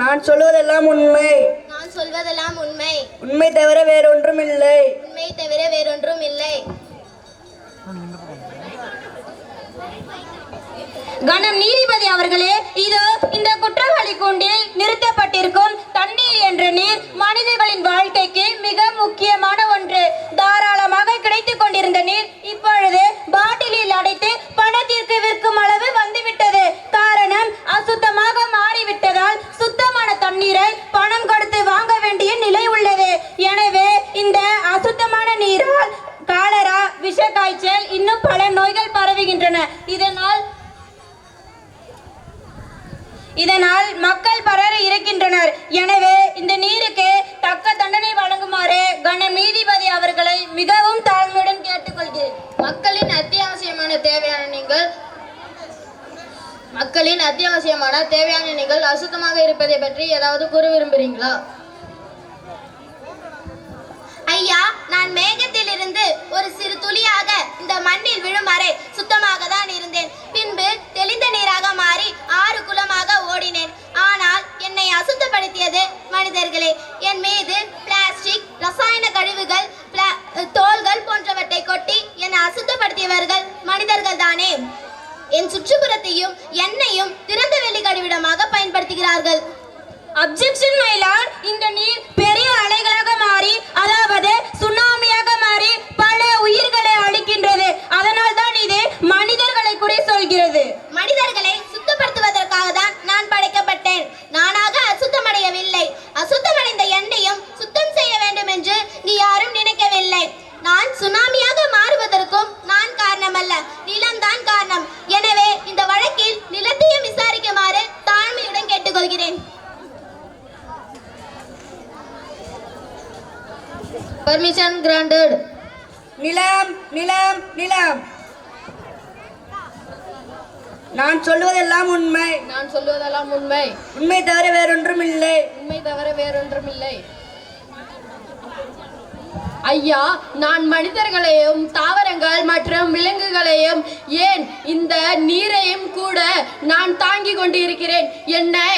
நான் சொல்வதெல்லாம் உண்மை. நான் சொல்வதெல்லாம் உண்மை. உண்மை தவிர வேறொன்றும் இல்லை உண்மை தவிர வேறொன்றும் இல்லை கணம் நீதிபதி அவர்களே இது இந்த குற்றவாளி கூண்டில் நிறுத்தப்பட்டிருக்கும் தண்ணீர் என்ற நீர் மனிதர்களின் வாழ்க்கைக்கு மிக முக்கியமான ஒன்று. தாராளமாக கிடைத்துக் கொண்டிருந்த நீர் இதனால் மக்கள் பலர இருக்கின்றனர். எனவே இந்த நீருக்கு தக்க தண்டனை வழங்குமாறு கன நீதிபதி அவர்களை மிகவும் தாழ்மையுடன் கேட்டுக்கொள்கிறேன். மக்களின் அத்தியாவசியமான தேவையான நீங்கள் மக்களின் அத்தியாவசியமான தேவையான நீங்கள் அசுத்தமாக இருப்பதை பற்றி ஏதாவது கூற விரும்புகிறீங்களா ஐயா நான் மேகத்திலிருந்து ஒரு சிறு துளியாக இந்த மண்ணில் விழும் வரை சுத்தமாக தான் இருந்தேன். பின்பு தெளிந்த நீராக மாறி ஆறு குளமாக நண்பர்களே என் மீது பிளாஸ்டிக் ரசாயன கழிவுகள் தோள்கள் தோல்கள் போன்றவற்றை கொட்டி என்னை அசுத்தப்படுத்தியவர்கள் மனிதர்கள் தானே என் சுற்றுப்புறத்தையும் என்னையும் திறந்த வெளி கழிவிடமாக பயன்படுத்துகிறார்கள் அப்ஜெக்ஷன் மயிலால் இந்த நீர் பெரிய அலைகளாக மாறி அதாவது சுனாமியாக மாறி பல உயிர்களை அழிக்கின்றது அதனால் தான் இது மனிதர்களை குறை சொல்கிறது மனிதர்களை சுத்தப்படுத்துவதற்காக தான் நான் படைக்கப்பட்டேன் நானாக அசுத்தமடையவில்லை அசுத்தமடைந்த என்னையும் சுத்தம் செய்ய வேண்டும் என்று நீ யாரும் நினைக்கவில்லை நான் சுனாமியாக மாறுவதற்கும் நான் காரணமல்ல நிலம்தான் காரணம் எனவே இந்த வழக்கில் நிலத்தையும் விசாரிக்குமாறு தாழ்மையுடன் கேட்டுக்கொள்கிறேன் பர்மிஷன் கிராண்டட் நிலம் நிலம் நிலம். நான் சொல்வதெல்லாம் உண்மை. நான் சொல்வதெல்லாம் உண்மை. உண்மை தவிர வேறொன்றும் இல்லை உண்மை தவிர வேறொன்றும் இல்லை ஐயா நான் மனிதர்களையும் தாவரங்கள் மற்றும் விலங்குகளையும் ஏன் இந்த நீரையும் கூட நான் தாங்கிக் கொண்டிருக்கிறேன்? என்னை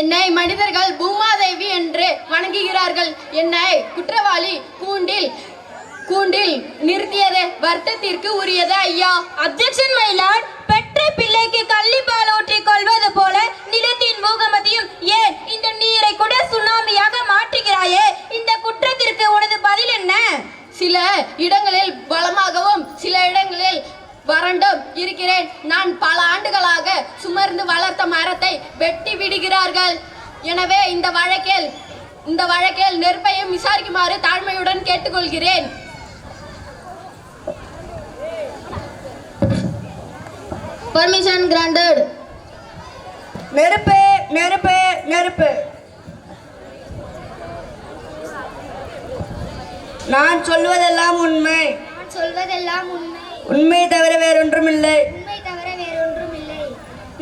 என்னை மனிதர்கள் பூமாதேவி என்று வணங்குகிறார்கள். என்னை குற்றவாளி கூண்டில் கூண்டில் நிறுத்தியது வருத்தத்திற்கு உரியது ஐயா. அப்ஜெக்ஷன் மயிலான் பெற்ற பிள்ளைக்கு கள்ளிப்பால் ஊற்றிக் கொள்வது போல நிலத்தின் வெட்டி விடுகிறார்கள். எனவே இந்த வழக்கில் இந்த வழக்கில் நெருப்பையும் விசாரிக்குமாறு தாழ்மையுடன் கேட்டுக்கொள்கிறேன். பர்மிஷன் கிராண்டட் நெருப்பு நெருப்பு நெருப்பு. நான் சொல்வதெல்லாம் உண்மை. நான் சொல்வதெல்லாம் உண்மை. உண்மை தவிர வேறொன்றும் இல்லை உண்மை தவிர வேறொன்றும் இல்லை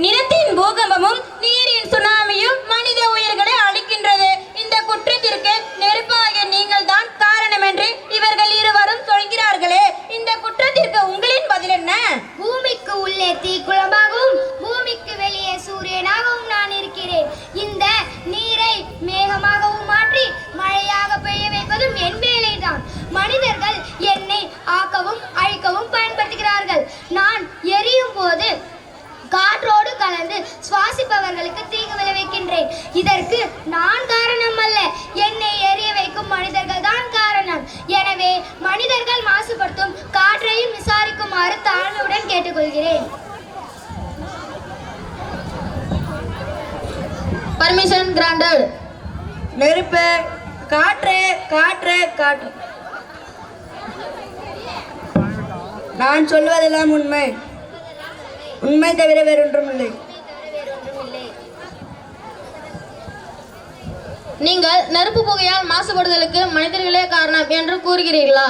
நிலத்தின் பூகம்பமும் ஆக்கவும் அழிக்கவும் பயன்படுத்துகிறார்கள். நான் எரியும் போது காற்றோடு கலந்து சுவாசிப்பவர்களுக்கு தீங்கு விளைவிக்கின்றேன். இதற்கு நான் காரணம் அல்ல. என்னை எரிய வைக்கும் மனிதர்கள் தான் காரணம். எனவே மனிதர்கள் மாசுபடுத்தும் காற்றையும் விசாரிக்குமாறு தாழ்மையுடன் கேட்டுக்கொள்கிறேன். பர்மிஷன் கிராண்டட் நெருப்பு. காற்று காற்று காற்று. நான் சொல்வதெல்லாம் உண்மை. உண்மை தவிர வேறொன்றும் இல்லை நீங்கள் நெருப்பு புகையால் மாசுபடுதலுக்கு மனிதர்களே காரணம் என்று கூறுகிறீர்களா?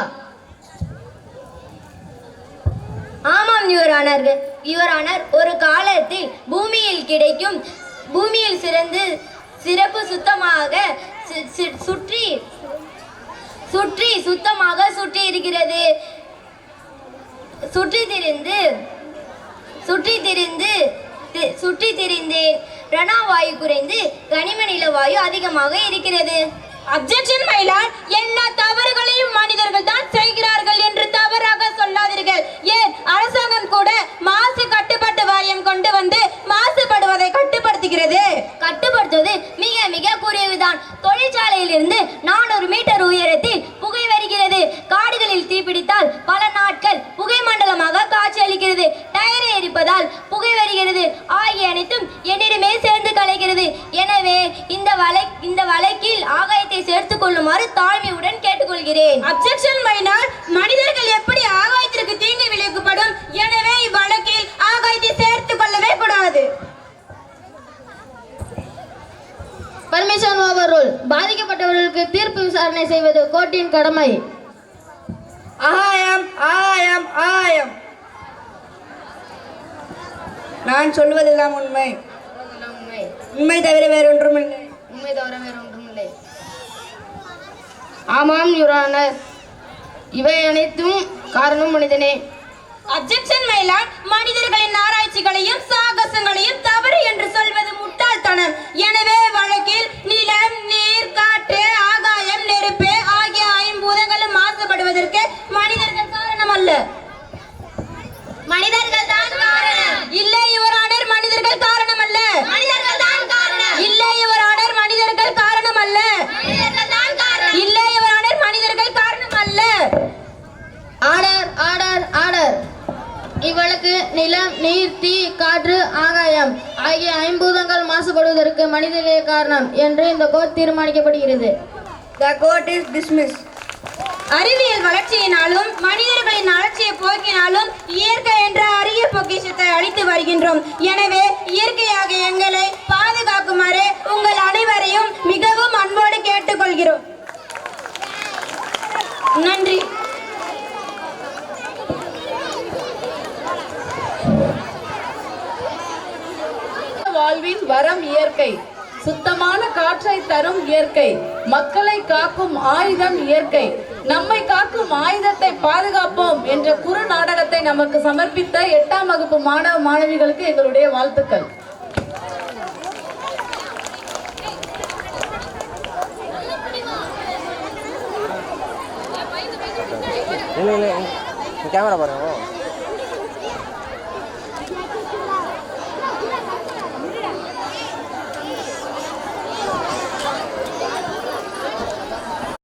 ஆமாம் யுவரானர் யுவரானர் ஒரு காலத்தில் பூமியில் கிடைக்கும் பூமியில் சிறந்து சிறப்பு சுத்தமாக சுற்றி சுற்றி சுத்தமாக சுற்றி இருக்கிறது. சுற்றி திரிந்து சுற்றி திரிந்து சுற்றி திரிந்தேன் பிரணாவாயு குறைந்து கனிம நில வாயு அதிகமாக இருக்கிறது. அப்ஜெக்ஷன் மயிலால் எல்லா தவறுகளையும் மனிதர்கள் தான் செய்கிறார்கள் என்று தவறாக சொல்லாதீர்கள். ஏன்? அரசாங்கம் கூட மாசு கட்டுப்பாட்டு வாரியம் கொண்டு வந்து மாசுபடுவதை கட்டுப்படுத்துகிறது. கட்டுப்படுத்துவது மிக மிக குறைவுதான். தொழிற்சாலையிலிருந்து நானூறு வழக்கில் ஆகாயத்தை சேர்த்துக் கொள்ளுமாறு தாழ்மையுடன் கேட்டுக்கொள்கிறேன். அப்ஜெக்ஷன் மயிலால் மனிதர்கள் எப்படி ஆகாயத்திற்கு தீங்கு விளைவிக்கப்படும்? எனவே இவ்வழக்கில் ஆகாயத்தை சேர்த்துக் கொள்ளவே கூடாது. பர்மிஷன் ஓவர் ரூல் பாதிக்கப்பட்டவர்களுக்கு தீர்ப்பு விசாரணை செய்வது கோர்ட்டின் கடமை. ஆகாயம் ஆகாயம் ஆகாயம். நான் சொல்வதெல்லாம் உண்மை. உண்மை. தவிர வேறொன்றும் இல்லை உண்மை தவிர வேறு ஒன்றுமில்லை ஆமாம் யுரானர் இவை அனைத்தும் காரணம் மனிதனே. அப்ஜெக்ஷன் மயிலால் மனிதர்களின் ஆராய்ச்சிகளையும் சாகசங்களையும் தவறு என்று சொல்வது முட்டாள்தனம். எனவே வழக்கில் நிலம் நீர் காற்று ஆகாயம் நெருப்பு ஆகிய ஐம்பூதங்களும் மாசுபடுவதற்கு மனிதர்கள் காரணம் அல்ல மனிதர்கள் தான் காரணம் இல்லை யுவரானர் மனிதர்கள் காரணம் அல்ல மனிதர்கள் தான் காரணம் இல்லை யுவரானர் மனிதர்கள் காரணம் அல்ல மனிதர்கள் தான் காரணம் இல்லை யுவரானர் மனிதர்கள் காரணம் அல்ல ஆர்டர் ஆர்டர் ஆர்டர் இவ்வழக்கு நிலம் நீர் தீ காற்று ஆகாயம் ஆகிய ஐம்பூதங்கள் மாசுபடுவதற்கு மனிதர்களே காரணம் என்று இந்த கோர்ட் தீர்மானிக்கப்படுகிறது. த கோர்ட் இஸ் டிஸ்மிஸ் அறிவியல் வளர்ச்சியினாலும் மனிதர்களின் அலட்சிய போக்கினாலும் இயற்கை என்ற அரிய பொக்கிஷத்தை அளித்து வருகின்றோம். எனவே இயற்கையாக எங்களை பாதுகாக்குமாறு உங்கள் அனைவரையும் மிகவும் அன்போடு கேட்டுக்கொள்கிறோம். நன்றி. இயற்கை. சுத்தமான காற்றை தரும் இயற்கை. மக்களை காக்கும் ஆயுதம் இயற்கை. நம்மை காக்கும் ஆயுதத்தை பாதுகாப்போம் என்ற குறு நாடகத்தை நமக்கு சமர்ப்பித்த எட்டாம் வகுப்பு மாணவ மாணவிகளுக்கு எங்களுடைய வாழ்த்துக்கள். கேமரா பாருங்க.